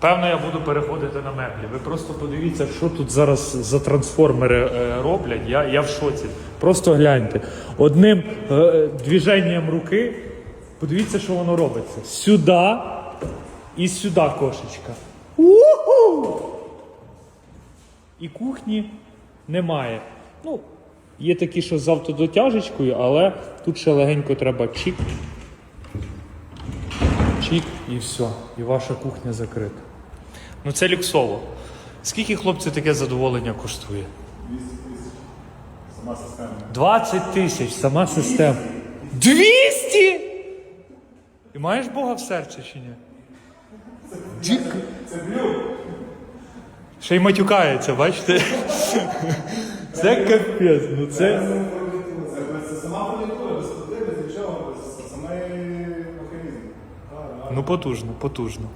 Певно, я буду переходити на меблі. Ви просто подивіться, що тут зараз за трансформери е, роблять. Я, я в шоці. Просто гляньте. Одним е, движенням руки, подивіться, що воно робиться. Сюди і сюди кошечка. Уху! І кухні немає. Ну, є такі, що з автодотяжечкою, але тут ще легенько треба чик. Чик і все. І ваша кухня закрита. Ну це люксово. Скільки хлопці таке задоволення коштує? 200 тисяч. Сама система. 20 тисяч, сама система. 200? Ти маєш Бога в серці чи ні? Дік. Це блюд. Ще й матюкається, бачите? Це капець, ну це. Це, це сама фурнітура, без без нічого, механізм. Ну потужно, потужно.